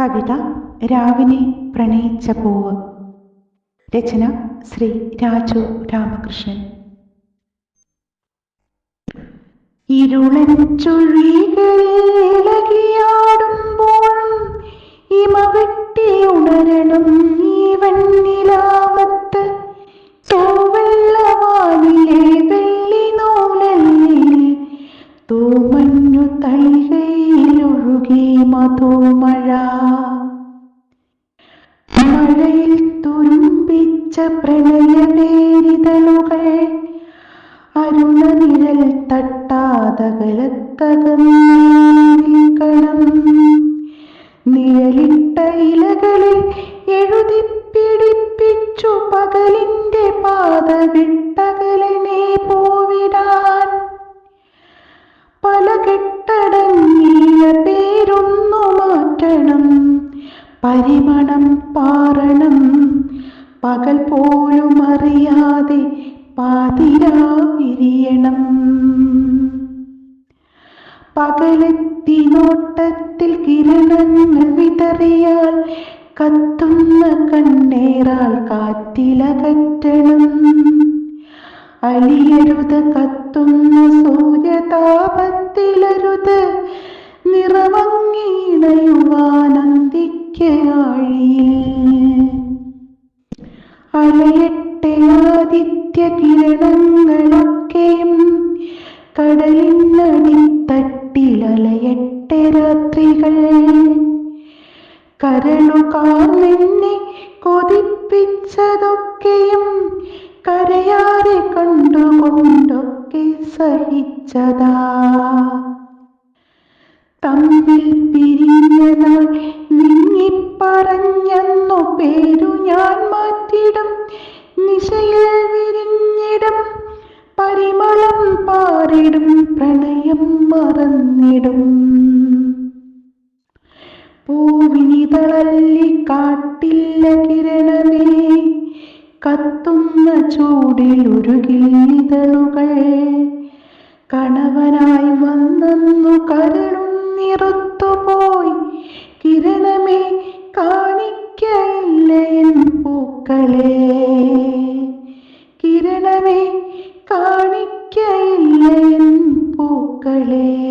കവിത രാവിനെ പ്രണയിച്ച പൂവ്. രചന ശ്രീ രാജു രാമകൃഷ്ണൻ. ഇരുളൻ ഇമവെട്ടി ഇമ ഉണരണം ഈ വന്നിലാമത്ത് തോവെള്ളവാനിലെ വെള്ളി നൂലല്ലേ തൂമഞ്ഞു തളികയിലൊഴുകി മധുമഴ. മഴയിൽ തുരുമ്പിച്ച പ്രണയവേരിതളുകൾ അരുണനിഴൽ തട്ടാതകലത്തകണം നിഴലിട്ട ഇലകളിൽ എഴുതി പിടിപ്പിച്ചു പകലിന്റെ പാത വിട്ടകലനെ പരിമണം പാറണം പകൽ പോലും അറിയാതെ പാതിരാ വിരിയണം പകലെത്തി നോട്ടത്തിൽ കിരണങ്ങൾ വിതറിയാൽ കത്തുന്ന കണ്ണേറാൽ കാറ്റിലകറ്റണം. അലിയരുത് കത്തുന്ന സൂര്യതാപത്തിലരുത് നിറമങ്ങിണയുവാനന്ദിക്കയാഴിയിൽ അലയട്ടെ ആദിത്യ കിരണങ്ങളൊക്കെയും കടലിനടിത്തട്ടിലലയട്ടെ രാത്രികൾ കരളുകാർന്നെ കൊതിപ്പിച്ചതൊക്കെയും കരയാതെ കണ്ടുകൊണ്ടൊക്കെ സഹിച്ചതാ. തമ്മിൽ പിരിഞ്ഞ പരിമളം പാറിടും പ്രണയം മറന്നിടും. പൂവിനി തളല്ലി കാട്ടില്ല കിരണമേ കത്തുന്ന ചൂടിൽ ഉരുകില്ലിതളുകൾ കണവനായി വന്നെന്നു കരളുന്നിറുത്തുപോയി കിരണമേ കാണിക്കയില്ല എൻ പൂക്കളേ